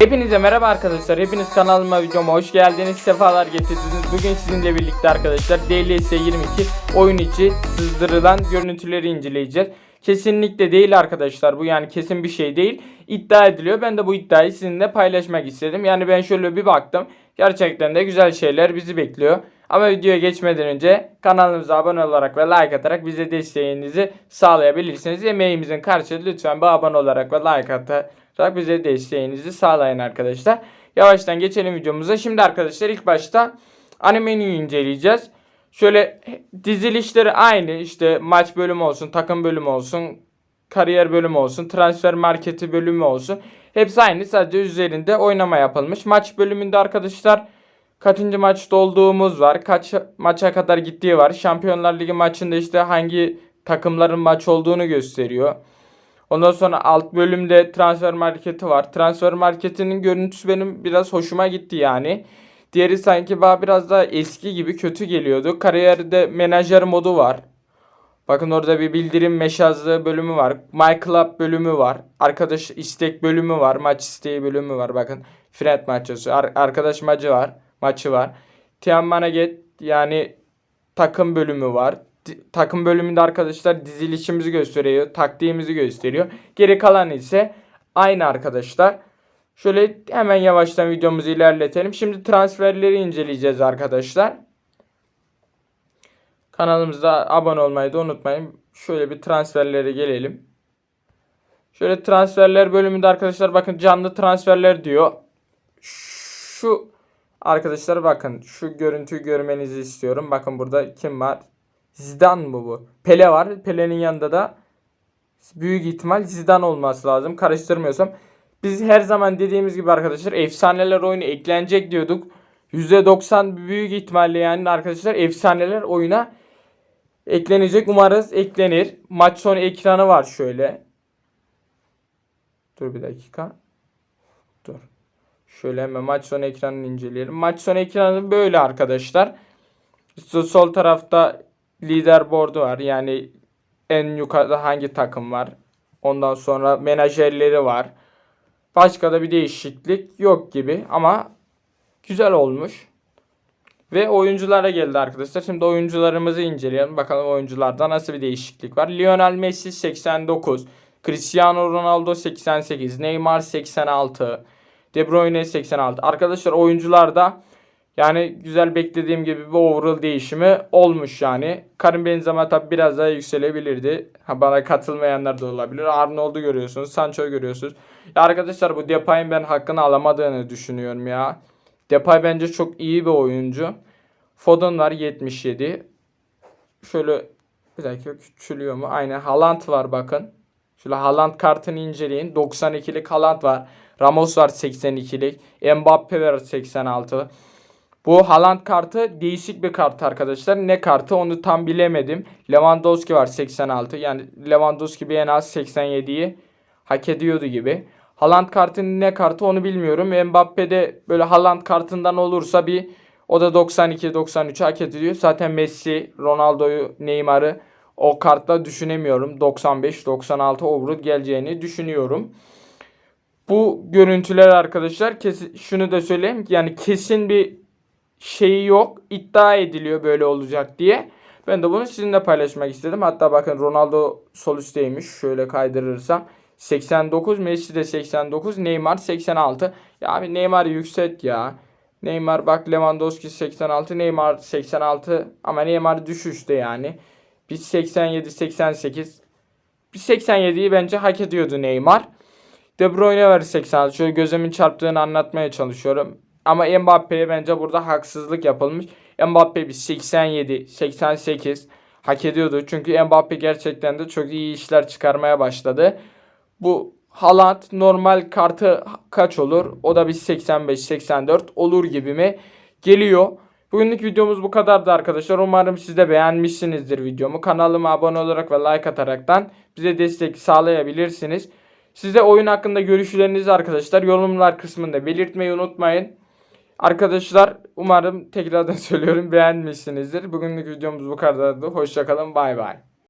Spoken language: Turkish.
Hepinize merhaba arkadaşlar. Hepiniz kanalıma videoma hoş geldiniz. Sefalar getirdiniz. Bugün sizinle birlikte arkadaşlar DLS 22 oyun içi sızdırılan görüntüleri inceleyeceğiz. Kesinlikle değil arkadaşlar. Bu yani kesin bir şey değil. İddia ediliyor. Ben de bu iddiayı sizinle paylaşmak istedim. Yani ben şöyle bir baktım. Gerçekten de güzel şeyler bizi bekliyor. Ama videoya geçmeden önce kanalımıza abone olarak ve like atarak bize desteğinizi sağlayabilirsiniz. Emeğimizin karşılığı lütfen bir abone olarak ve like atarak bize desteğinizi sağlayın arkadaşlar. Yavaştan geçelim videomuza. Şimdi arkadaşlar ilk başta ana menüyü inceleyeceğiz. Şöyle dizilişleri aynı işte maç bölümü olsun, takım bölümü olsun, kariyer bölümü olsun, transfer marketi bölümü olsun. Hepsi aynı sadece üzerinde oynama yapılmış. Maç bölümünde arkadaşlar kaçıncı maçta olduğumuz var. Kaç maça kadar gittiği var. Şampiyonlar Ligi maçında işte hangi takımların maç olduğunu gösteriyor. Ondan sonra alt bölümde transfer marketi var. Transfer marketinin görüntüsü benim biraz hoşuma gitti yani. Diğeri sanki bana biraz daha eski gibi kötü geliyordu. Kariyerde menajer modu var. Bakın orada bir bildirim meşazlığı bölümü var. My Club bölümü var. Arkadaş istek bölümü var. Maç isteği bölümü var. Bakın friend maçı. Ar- arkadaş maçı var. Maçı var. Tiamat Get yani takım bölümü var. Takım bölümünde arkadaşlar dizilişimizi gösteriyor. Taktiğimizi gösteriyor. Geri kalan ise aynı arkadaşlar. Şöyle hemen yavaştan videomuzu ilerletelim. Şimdi transferleri inceleyeceğiz arkadaşlar. Kanalımıza abone olmayı da unutmayın. Şöyle bir transferlere gelelim. Şöyle transferler bölümünde arkadaşlar bakın canlı transferler diyor. Şu arkadaşlar bakın şu görüntüyü görmenizi istiyorum. Bakın burada kim var? Zidane mı bu? Pele var. Pele'nin yanında da büyük ihtimal Zidane olması lazım. Karıştırmıyorsam. Biz her zaman dediğimiz gibi arkadaşlar efsaneler oyunu eklenecek diyorduk. %90 büyük ihtimalle yani arkadaşlar efsaneler oyuna eklenecek. Umarız eklenir. Maç sonu ekranı var şöyle. Dur bir dakika. Şöyle hemen maç sonu ekranını inceleyelim. Maç sonu ekranı böyle arkadaşlar. Sol tarafta leaderboard'u var. Yani en yukarıda hangi takım var. Ondan sonra menajerleri var. Başka da bir değişiklik yok gibi ama güzel olmuş. Ve oyunculara geldi arkadaşlar. Şimdi oyuncularımızı inceleyelim. Bakalım oyuncularda nasıl bir değişiklik var. Lionel Messi 89. Cristiano Ronaldo 88. Neymar 86. De Bruyne 86. Arkadaşlar oyuncularda yani güzel beklediğim gibi bir overall değişimi olmuş yani. Karim Benzema tabi biraz daha yükselebilirdi. Ha, bana katılmayanlar da olabilir. Arnold'u görüyorsunuz. Sancho'yu görüyorsunuz. Ya arkadaşlar bu Depay'ın ben hakkını alamadığını düşünüyorum ya. Depay bence çok iyi bir oyuncu. Foden var 77. Şöyle bir dakika küçülüyor mu? Aynen Haaland var bakın. Şöyle Haaland kartını inceleyin. 92'lik Haaland var. Ramos var 82'lik. Mbappe var 86. Bu Haaland kartı değişik bir kart arkadaşlar. Ne kartı onu tam bilemedim. Lewandowski var 86. Yani Lewandowski bir en az 87'yi hak ediyordu gibi. Haaland kartının ne kartı onu bilmiyorum. Mbappe'de böyle Haaland kartından olursa bir o da 92-93 hak ediyor. Zaten Messi, Ronaldo'yu, Neymar'ı o kartla düşünemiyorum. 95-96 overall geleceğini düşünüyorum. Bu görüntüler arkadaşlar kesin, şunu da söyleyeyim yani kesin bir şeyi yok. İddia ediliyor böyle olacak diye. Ben de bunu sizinle paylaşmak istedim. Hatta bakın Ronaldo sol üstteymiş. Şöyle kaydırırsam. 89 Messi de 89 Neymar 86. Ya abi Neymar yükselt ya. Neymar bak Lewandowski 86 Neymar 86 ama Neymar düşüşte yani. Biz 87 88 biz 87'yi bence hak ediyordu Neymar. De Bruyne var 86. Şöyle gözümün çarptığını anlatmaya çalışıyorum. Ama Mbappe'ye bence burada haksızlık yapılmış. Mbappe bir 87, 88 hak ediyordu. Çünkü Mbappe gerçekten de çok iyi işler çıkarmaya başladı. Bu Haaland normal kartı kaç olur? O da bir 85, 84 olur gibi mi? Geliyor. Bugünlük videomuz bu kadardı arkadaşlar. Umarım siz de beğenmişsinizdir videomu. Kanalıma abone olarak ve like ataraktan bize destek sağlayabilirsiniz. Size oyun hakkında görüşlerinizi arkadaşlar yorumlar kısmında belirtmeyi unutmayın. Arkadaşlar umarım tekrardan söylüyorum beğenmişsinizdir. Bugünlük videomuz bu kadardı. Hoşçakalın bay bay.